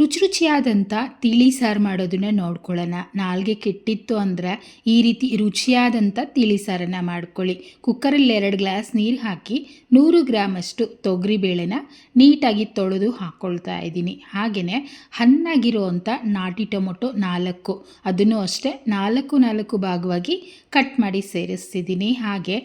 ರುಚಿ ರುಚಿಯಾದಂಥ ತಿಳಿ ಸಾರು ಮಾಡೋದನ್ನ ನೋಡ್ಕೊಳ್ಳೋಣ. ನಾಲ್ಗೆ ಕೆಟ್ಟಿತ್ತು ಅಂದರೆ ಈ ರೀತಿ ರುಚಿಯಾದಂಥ ತಿಳಿ ಸಾರನ್ನು ಮಾಡ್ಕೊಳ್ಳಿ. ಕುಕ್ಕರಲ್ಲಿ ಎರಡು ಗ್ಲಾಸ್ ನೀರು ಹಾಕಿ ನೂರು ಗ್ರಾಮಷ್ಟು ತೊಗರಿಬೇಳೆನ ನೀಟಾಗಿ ತೊಳೆದು ಹಾಕ್ಕೊಳ್ತಾ ಇದ್ದೀನಿ. ಹಾಗೆಯೇ ಹಣ್ಣಾಗಿರುವಂಥ ನಾಟಿ ಟೊಮೊಟೊ ನಾಲ್ಕು. ಅದನ್ನು ಅಷ್ಟೇ ನಾಲ್ಕು ನಾಲ್ಕು ಭಾಗವಾಗಿ ಕಟ್ ಮಾಡಿ ಸೇರಿಸ್ತಿದ್ದೀನಿ. ಹಾಗೆ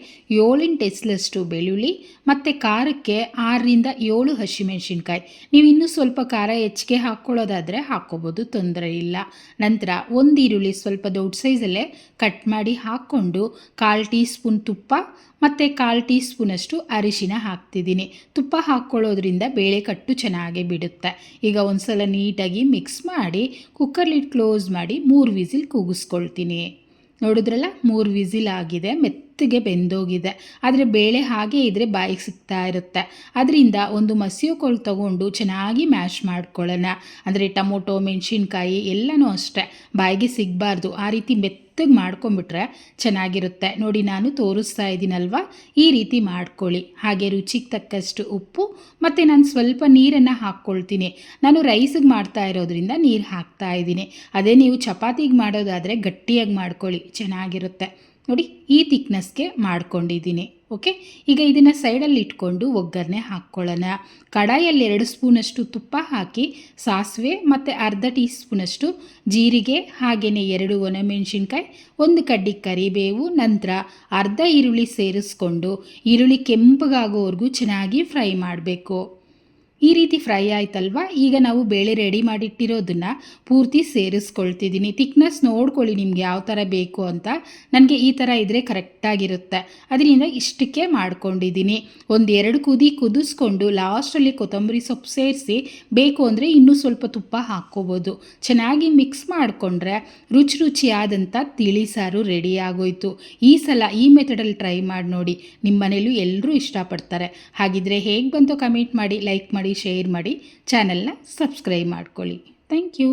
ಏಳೆಂಟು ಎಸ್ಲಷ್ಟು ಬೆಳ್ಳುಳ್ಳಿ ಮತ್ತು ಖಾರಕ್ಕೆ ಆರರಿಂದ ಏಳು ಹಸಿಮೆಣಸಿನ್ಕಾಯಿ. ನೀವು ಇನ್ನೂ ಸ್ವಲ್ಪ ಖಾರ ಹೆಚ್ಚಿಗೆ ಹಾಕ್ಕೊಳ್ಳೋದಾದರೆ ಹಾಕ್ಕೋಬೋದು ತೊಂದರೆ ಇಲ್ಲ. ನಂತರ ಒಂದು ಈರುಳ್ಳಿ ಸ್ವಲ್ಪ ದೊಡ್ಡ ಸೈಜಲ್ಲೇ ಕಟ್ ಮಾಡಿ ಹಾಕ್ಕೊಂಡು ಕಾಲು ಟೀ ಸ್ಪೂನ್ ತುಪ್ಪ ಮತ್ತು ಕಾಲು ಟೀ ಸ್ಪೂನಷ್ಟು ಅರಿಶಿನ ಹಾಕ್ತಿದ್ದೀನಿ. ತುಪ್ಪ ಹಾಕ್ಕೊಳ್ಳೋದ್ರಿಂದ ಬೇಳೆ ಕಟ್ಟು ಚೆನ್ನಾಗಿ ಬಿಡುತ್ತೆ. ಈಗ ಒಂದು ಸಲ ನೀಟಾಗಿ ಮಿಕ್ಸ್ ಮಾಡಿ ಕುಕ್ಕರ್ ಲಿಡ್ ಕ್ಲೋಸ್ ಮಾಡಿ ಮೂರು ವಿಸಿಲ್ ಕೂಗಿಸ್ಕೊಳ್ತೀನಿ. ನೋಡಿದ್ರಲ್ಲ? ಮೂರು ವಿಸಿಲ್ ಆಗಿದೆ, ಮೆತ್ತಗೆ ಬೆಂದೋಗಿದೆ. ಆದರೆ ಬೇಳೆ ಹಾಗೆ ಇದ್ದರೆ ಬಾಯಿಗೆ ಸಿಗ್ತಾ ಇರುತ್ತೆ. ಅದರಿಂದ ಒಂದು ಮಸಿಯು ಕೋಲ್ ತಗೊಂಡು ಚೆನ್ನಾಗಿ ಮ್ಯಾಶ್ ಮಾಡ್ಕೊಳ್ಳೋಣ. ಅಂದರೆ ಟೊಮೊಟೊ, ಮೆಣಸಿನ್ಕಾಯಿ ಎಲ್ಲನೂ ಅಷ್ಟೇ. ಬಾಯಿಗೆ ಸಿಗಬಾರ್ದು. ಆ ರೀತಿ ಮೆತ್ತಗೆ ಮಾಡ್ಕೊಂಬಿಟ್ರೆ ಚೆನ್ನಾಗಿರುತ್ತೆ. ನೋಡಿ, ನಾನು ತೋರಿಸ್ತಾ ಇದ್ದೀನಲ್ವ? ಈ ರೀತಿ ಮಾಡ್ಕೊಳ್ಳಿ. ಹಾಗೆ ರುಚಿಗೆ ತಕ್ಕಷ್ಟು ಉಪ್ಪು ಮತ್ತು ನಾನು ಸ್ವಲ್ಪ ನೀರನ್ನು ಹಾಕ್ಕೊಳ್ತೀನಿ. ನಾನು ರೈಸಿಗೆ ಮಾಡ್ತಾ ಇರೋದ್ರಿಂದ ನೀರು ಹಾಕ್ತಾ ಇದ್ದೀನಿ. ಅದೇ ನೀವು ಚಪಾತಿಗೆ ಮಾಡೋದಾದರೆ ಗಟ್ಟಿಯಾಗಿ ಮಾಡ್ಕೊಳ್ಳಿ. ಚೆನ್ನಾಗಿರುತ್ತೆ. ನೋಡಿ, ಈ ತಿಕ್ನೆಸ್ಗೆ ಮಾಡ್ಕೊಂಡಿದ್ದೀನಿ ಓಕೆ ಈಗ ಇದನ್ನು ಸೈಡಲ್ಲಿ ಇಟ್ಕೊಂಡು ಒಗ್ಗರಣೆ ಹಾಕ್ಕೊಳ್ಳೋಣ. ಕಡಾಯಲ್ಲಿ ಎರಡು ಸ್ಪೂನಷ್ಟು ತುಪ್ಪ ಹಾಕಿ, ಸಾಸಿವೆ ಮತ್ತು ಅರ್ಧ ಟೀ ಸ್ಪೂನಷ್ಟು ಜೀರಿಗೆ ಹಾಗೆಯೇ ಎರಡು ಒಣಮೆಣಸಿನ್ಕಾಯಿ, ಒಂದು ಕಡ್ಡಿ ಕರಿಬೇವು, ನಂತರ ಅರ್ಧ ಈರುಳ್ಳಿ ಸೇರಿಸ್ಕೊಂಡು, ಈರುಳ್ಳಿ ಕೆಂಪಗಾಗೋವರೆಗೂ ಚೆನ್ನಾಗಿ ಫ್ರೈ ಮಾಡಬೇಕು. ಈ ರೀತಿ ಫ್ರೈ ಆಯ್ತಲ್ವಾ? ಈಗ ನಾವು ಬೇಳೆ ರೆಡಿ ಮಾಡಿಟ್ಟಿರೋದನ್ನು ಪೂರ್ತಿ ಸೇರಿಸ್ಕೊಳ್ತಿದ್ದೀನಿ. ತಿಕ್ನೆಸ್ ನೋಡ್ಕೊಳ್ಳಿ ನಿಮ್ಗೆ ಯಾವ ಥರ ಬೇಕು ಅಂತ. ನನಗೆ ಈ ಥರ ಇದ್ದರೆ ಕರೆಕ್ಟಾಗಿರುತ್ತೆ ಅದರಿಂದ ಇಷ್ಟಕ್ಕೆ ಮಾಡ್ಕೊಂಡಿದ್ದೀನಿ. ಒಂದು ಎರಡು ಕುದಿ ಕುದಿಸ್ಕೊಂಡು ಲಾಸ್ಟಲ್ಲಿ ಕೊತ್ತಂಬರಿ ಸೊಪ್ಪು ಸೇರಿಸಿ, ಬೇಕು ಅಂದರೆ ಇನ್ನೂ ಸ್ವಲ್ಪ ತುಪ್ಪ ಹಾಕ್ಕೋಬೋದು. ಚೆನ್ನಾಗಿ ಮಿಕ್ಸ್ ಮಾಡಿಕೊಂಡ್ರೆ ರುಚಿ ರುಚಿಯಾದಂಥ ತಿಳಿ ಸಾರು ರೆಡಿ ಆಗೋಯ್ತು. ಈ ಸಲ ಈ ಮೆಥಡಲ್ಲಿ ಟ್ರೈ ಮಾಡಿ ನೋಡಿ ನಿಮ್ಮ ಮನೇಲೂ ಎಲ್ಲರೂ ಇಷ್ಟಪಡ್ತಾರೆ. ಹಾಗಿದ್ರೆ ಹೇಗೆ ಬಂತು ಕಮೆಂಟ್ ಮಾಡಿ ಲೈಕ್ ಮಾಡಿ ಶೇರ್ ಮಾಡಿ ಚಾನಲ್ನ ಸಬ್ಸ್ಕ್ರೈಬ್ ಮಾಡ್ಕೊಳ್ಳಿ. Thank you